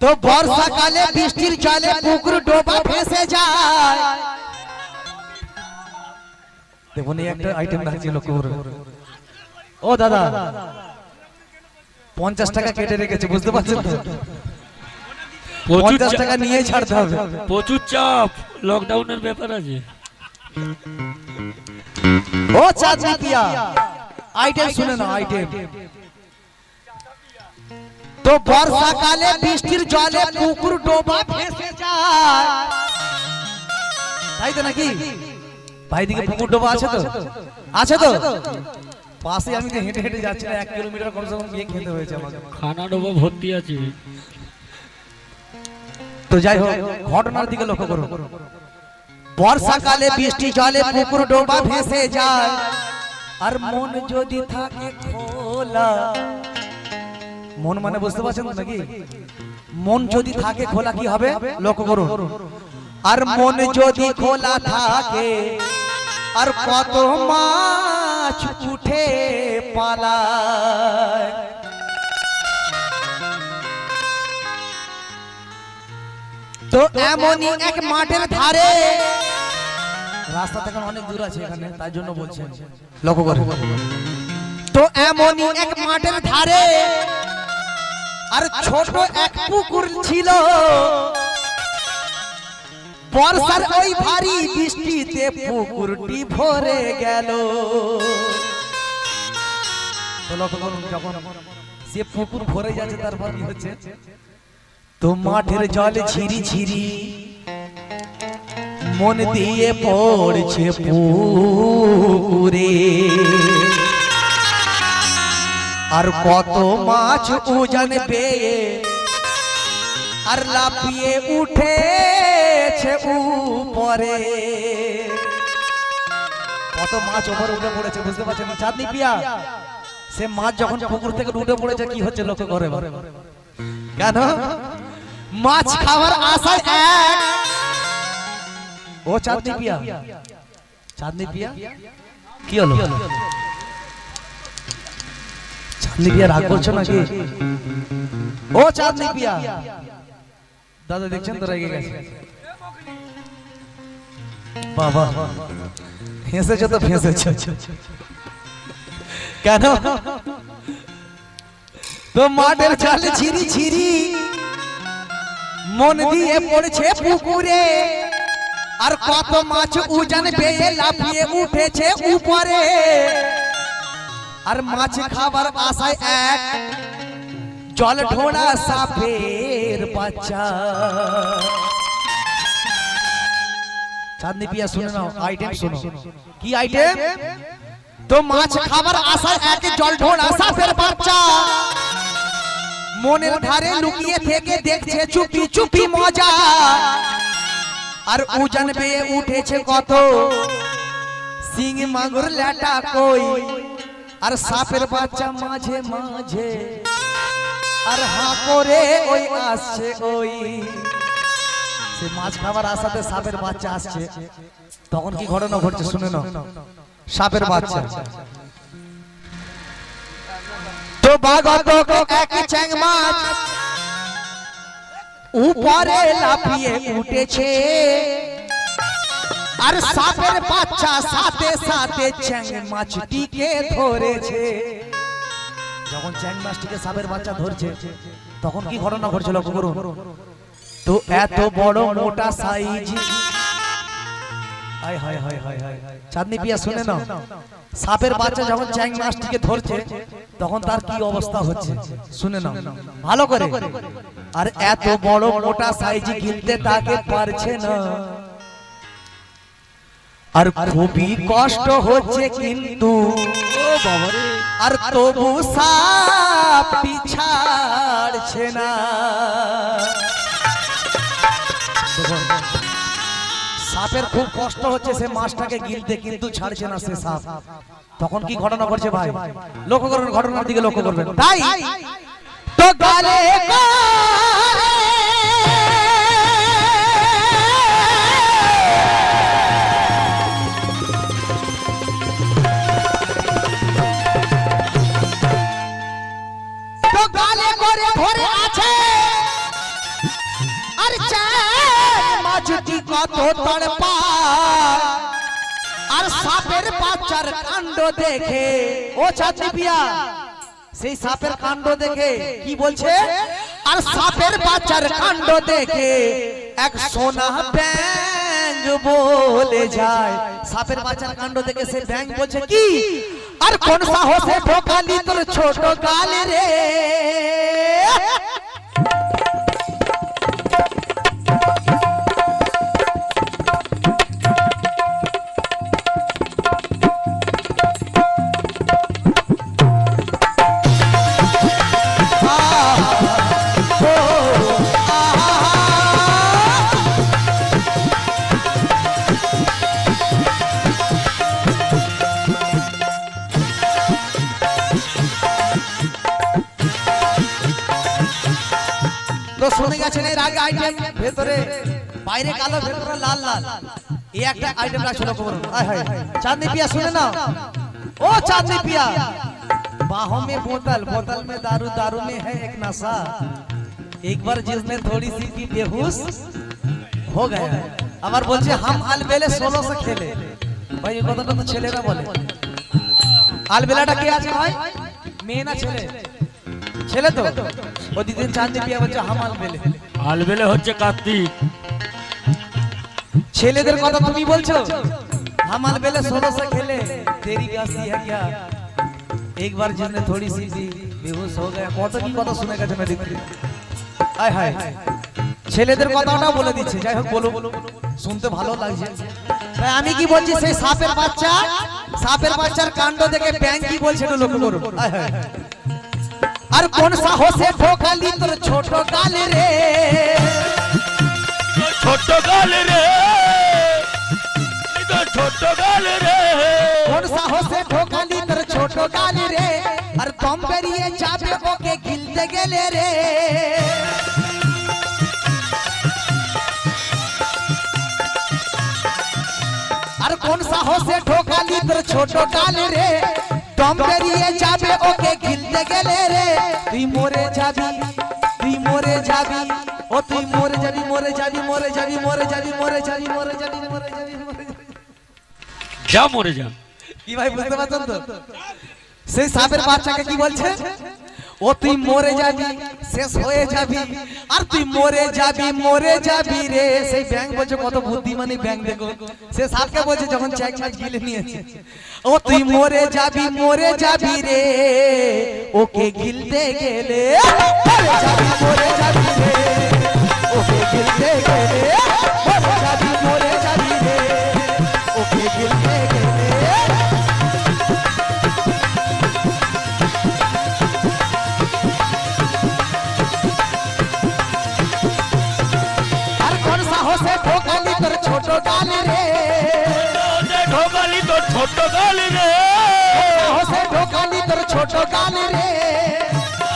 তো বর্ষাকালে বৃষ্টির জলে পুকুর ডোবা ভেসে যায়। দেখুন একটা আইটেম রাখছি লক্ষ্য ও দাদা পঞ্চাশ টাকা কেটে রেখেছে বুঝতে পারছেন তো? পঞ্চাশ টাকা নিয়ে ছাড়তে হবে। প্রচুর চাপ লকডাউনের ব্যাপার আছে। ও চাচা পিয়া আইটেম শুনে না আইটেম তো বর্ষাকালে বৃষ্টির জলে পুকুর ডোবা ভেসে যায়। তাই তো নাকি? ভাই দিকে পুকুর ডোবা আছে তো? আছে তো? পাশে আমি তো হেঁটে হেঁটে যাচ্ছি না এক কিলোমিটার কমসে কম গিয়ে খেতে হয়েছে আমাকে। খানা ডোবা ভর্তি আছে। তো যাই হোক ঘটনার দিকে লক্ষ্য করুন। বর্ষাকালে বৃষ্টি জলে পুকুর ডোবা ভেসে যায়। আর মন যদি থাকে খোলা মন মানে বুঝতে পারছেন নাকি? মন যদি থাকে খোলা কি হবে? লক্ষ্য করুন। আর মন যদি খোলা থাকে আর কত মাছ উঠে পালায়। তো এমনই এক মাঠের ধারে রাস্তা থেকে অনেক দূর আছে এখানে তাই জন্য বলছেন। লক্ষ্য করে তো এমনই এক মাঠের ধারে আর ছোট এক পুকুর ছিল। বর্ষার ওই ভারী বৃষ্টিতে পুকুরটি ভরে গেল। যখন সে পুকুর ভরে যাচ্ছে তারপর কি হচ্ছে? তো মাঠের জলে ঝিরি ঝিরি মন দিয়ে পড়ছে পুকুরে। আর কত মাছ উজান পেয়ে, আর লাফিয়ে উঠেছে উপরে। কত মাছ ওপরে উঠে পড়েছে, বুঝতে পারছেন? চাঁদনি পিয়া, সে মাছ যখন পুকুর থেকে উঠে পড়েছে, কি হচ্ছে লক্ষ্য করে এবার। কেন? মাছ খাবার আশায় এক। ও চাঁদনি পিয়া চাঁদনি পিয়া, কি হলো? চাঁদনি রাগ করছ নাকি? ও চাঁদনি পিয়া দাদা দেখছেন তো রেগে গেছে? বাবা ফেঁসেছো তো ফেঁসেছো। কেন? তো মাঠের চালে ছিরি ছিরি মন দিয়ে পড়ছে পুকুরে আর কত মাছ উজান পেয়ে লাফিয়ে উঠেছে উপরে। আর মাছ খাবার আশায় এক জল ঢোড়া সাপের বাচ্চা। চাঁদনি পিয়া শুনে নাও আইটেম শুনো কি আইটেম তো মাছ খাবার আশায় এক জল ঢোড়া সাপের বাচ্চা। মনের ধারে লুকিয়ে থেকে দেখছে চুপি চুপি মজা। আর উজান পেয়ে উঠেছে কত? সিং মাগুর ল্যাটা কই? আর সাপের বাচ্চা মাঝে মাঝে। আর হা করে ওই আসছে ওই। সে মাছ খাবার আসাতে সাপের বাচ্চা আসছে। তখন কি ঘটনা ঘটছে শুনে নাও। সাপের বাচ্চা। তো বাগত এক চ্যাং মাছ উপরে লাফিয়ে উঠেছে। আর সাপের বাচ্চা সাথে সাথে চ্যাং মাছটিকে ধরেছে। যখন চ্যাং মাছটিকে সাপের বাচ্চা ধরছে তখন কি ঘটনা ঘটছে লক্ষ্য করুন তো এত বড় মোটা সাইজ। চাঁদনি পিয়া শুনে নাও। সাপের বাচ্চা যখন চ্যাং মাছটিকে ধরছে তখন তার কি অবস্থা হচ্ছে? শুনে নাও। ভালো করে। আর এত বড় মোটা সাইজ গিলতে তাকে পারছে না। আর খুবই কষ্ট হচ্ছে কিন্তু। আর তবু সাপটি ছাড়ছে না। সাপের খুব কষ্ট হচ্ছে সে মাছটাকে গিলতে কিন্তু ছাড়ছে না সে সাপ। তখন কি ঘটনা ঘটছে ভাই? লক্ষ্য করবেন ঘটনার দিকে লক্ষ্য করবেন। তাই তো গালে ঘরে ঘরে আছে। আর মাঝুটি কত তার আর সাপের বাচ্চার কাণ্ড দেখে। ও চাচি পিয়া সেই সাপের কাণ্ড দেখে কি বলছে? আর সাপের বাচ্চার কাণ্ড দেখে এক সোনা ব্যাং বলে যায়। সাপের বাচ্চার কাণ্ড দেখে সে ব্যাং বলছে, কি? আর কোন সাহসে ভোকালি তোর ছোট গালে রে? তো শুনে গেছেন এর আগে আইটেম ভেতরে বাইরে কালো ভেতরে লাল লাল এই একটা আইটেম রাখছিল লক্ষ্য করুন হায় হায় চাঁদনি পিয়া শুনে নাও ও चांदनी पिया बाहों में बोतल बोतल में दारू दारू में है एक नशा एक बार जिसने थोड़ी सी पी बेहोश हो गया আবার বলছে হাম আলবেলে ষোলো সে খেলে ভাই এই কথাটা তো ছেলেরা বলে আলবেলাটা কে আছে ভাই মেয়ে না ছেলে ছেলে তো ওদিন চাঁদনি পিয়া বলছে হাম আলবেলে আলবেলে হচ্ছে কার্তিক ছেলেদের কথা তুমি বলছো हमारे बेले सोलह से खेले तेरी प्यासी है क्या एक बार जिसने थोड़ी सी सी बेहोश हो गया কত কি কথা শুনে গেছে না দেখতে হায় হায় ছেলেদের কথাটা বলে দিচ্ছে যাই হোক বলো শুনতে ভালো লাগছে তাই আমি কি বলছি সেই সাপের বাচ্চা সাপের বাচ্চার কাণ্ড দেখে ব্যাংক কি বলছে একটু লক্ষ্য করুন হায় अरे कौन सा हो से ठोकाली तो छोटो काल रे? छोटो काल रे। तो छोटो काल रे। कौन सा हो से ठोकाली तो छोटो काल रे? अरे तुम बेरिए चापे ओके गिलते गेले रे। अरे कौन सा हो से ठोका ली तो छोटो काल रे? কম বেরিয়ে যাবে ওকে গিলতে গেলে রে। তুই মরে যাবি তুই মরে যাবি ও তুই মরে যাবি মরে যাবি মরে যাবি মরে যাবি মরে যাবি মরে যাবি মরে যাবি মরে যাবি। যা মরে যা। কি ভাই বুঝতে পারছেন তো? সেই সাপের বাচ্চাকে কি বলছে? ও তুই মরে যাবি, শেষ হয়ে যাবি। আর তুই মরে যাবি মরে যাবি রে। সেই ব্যাংক বলছে, কত বুদ্ধিমানী ব্যাংক দেখো। সে সাপকে বলছে, যখন চেক ম্যাচ গিলে নিয়েছে। ও তুই মরে যাবি মরে যাবি রে। ওকে গিলতে গেলে, মরে যাবি মরে যাবি রে। ওকে গিলতে গেলে ছোট গাল রে।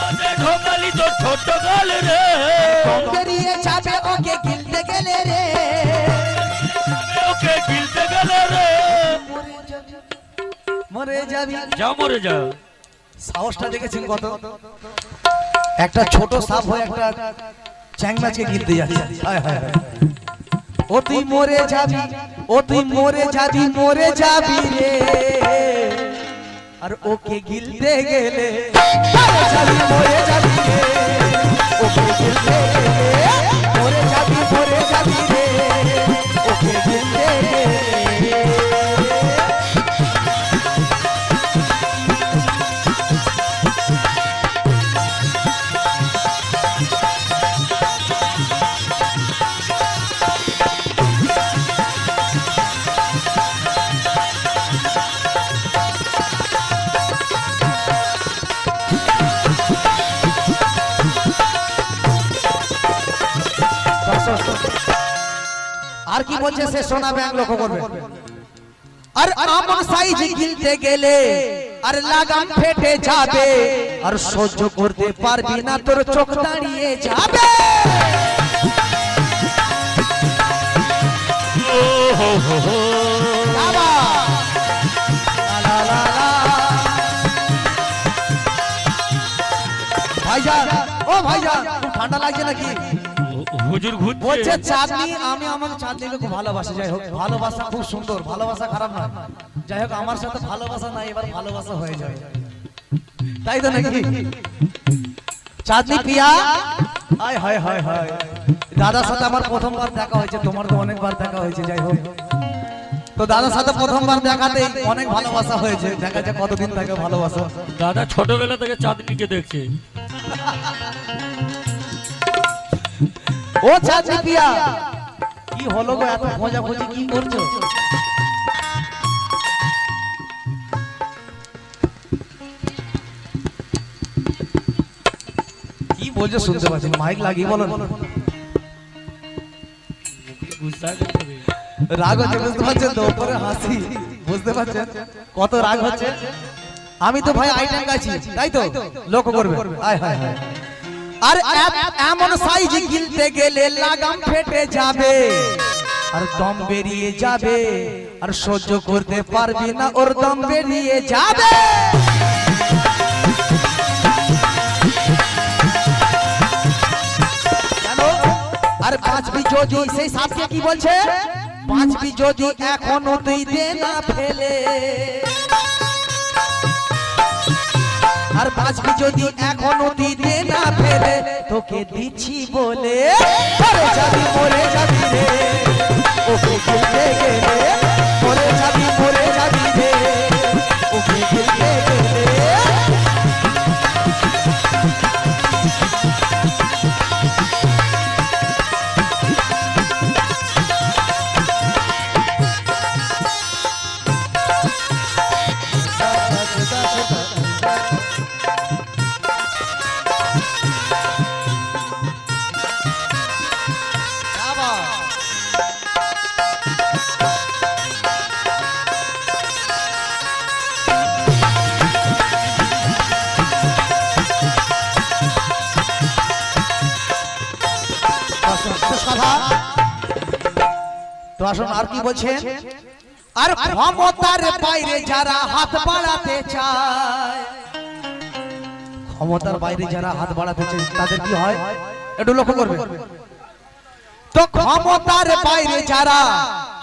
ওরে ঢোকালি তো ছোট গাল রে। বেরিয়ে যাবে ওকে গিলতে গেলে রে। ওকে গিলতে গেল রে। মরে যাবি যা মরে যা। সাহসটা দেখেছেন কত? একটা ছোট সাপ হয়ে একটা চ্যাং মাছকে গিলতে যাচ্ছে। হায়। ও তুই মরে যাবি ও তুই মরে যাবি মরে যাবি রে। আর ওকে গিলতে গেলে ওকে গিলতে গেলে বলছে সে সোনা ব্যাংক লক্ষ্য করবে আর আমন সাইজ গিলতে গেলে আর লাগাম ফেটে যাবে আর সহ্য করতে পারবি না তোর চোখ দাঁড়িয়ে যাবে ও হো হো হো বাবা! লা লা লা লা। ভাইজান ও ভাইজান খুব ঠান্ডা লাগছে নাকি হুজুর বলছে ঘুরছে চাঁদনি আমি আমার চাঁদনিকে খুব ভালোবাসি। যাই হোক ভালোবাসা খুব সুন্দর ভালোবাসা খারাপ নয়। যাই হোক আমার সাথে ভালোবাসা নাই এবার ভালোবাসা হয়ে যাবে তাই তো নাকি? চাঁদনি পিয়া হায় হায় হায় হায়। দাদার সাথে আমার প্রথমবার দেখা হয়েছে তোমার তো অনেকবার দেখা হয়েছে যাই হোক। তো দাদার সাথে প্রথমবার দেখাতেই অনেক ভালোবাসা হয়েছে। দেখা যায় কতদিন থাকে ভালোবাসা। দাদা ছোটবেলা থেকে চাঁদনিকে দেখছে। ও চাচি পিয়া। কি হলো গো এত খোঁজা খোঁজি কি করছ? কি বলছো শুনতে পাচ্ছি মাইক লাগিয়ে বলো। রাগ হচ্ছে, বুঝতে পারছেন তো, উপরে হাসি, বুঝতে পারছেন? কত রাগ হচ্ছে? আমি তো ভাই আইটেম গাইছি, তাই তো? লক্ষ্য করবে। আয় হায় হায় আর এমন সাইজ গিলতে গেলে লাগাম ফেটে যাবে। আর দম বেরিয়ে যাবে। আর সহ্য করতে পারবি না, ওর দম বেরিয়ে যাবে? আর বাঁচবি যদি, সেই সাপকে কি বলছে? বাঁচবি যদি এখনও তুই দে না ফেলে। আর বাঁচবি যদি এখনও দিতে না ফেলে তোকে দিচ্ছি বলে। পরে যাবি বলে যাবি রে। ওকে গেলে মরে যাবি মরে যাবি রে। ওকে তো আসুন আর কি বলছেন? আর ক্ষমতার বাইরে যারা হাত বাড়াতে চায় ক্ষমতার বাইরে যারা হাত বাড়াতে চায় তাদের কি হয়? একটু লক্ষ্য করবে। তো ক্ষমতার বাইরে যারা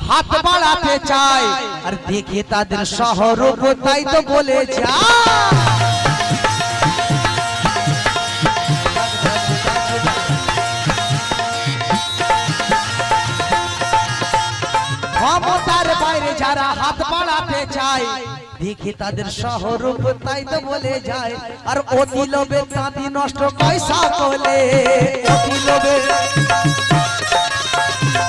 হাত বাড়াতে চায় আর দেখে তাদের শহর তাই তো বলে যায়। বাড়াতে দেখি তাদের সহরূপ, তাই তো বলে যায়। আর অতি লোভে তাঁতি নষ্ট পয়সা তোলে। অতি লোভে।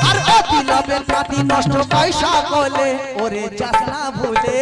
আর অতি লোভে তাঁতি নষ্ট পয়সা তোলে। ওরে যাস না ভুলে।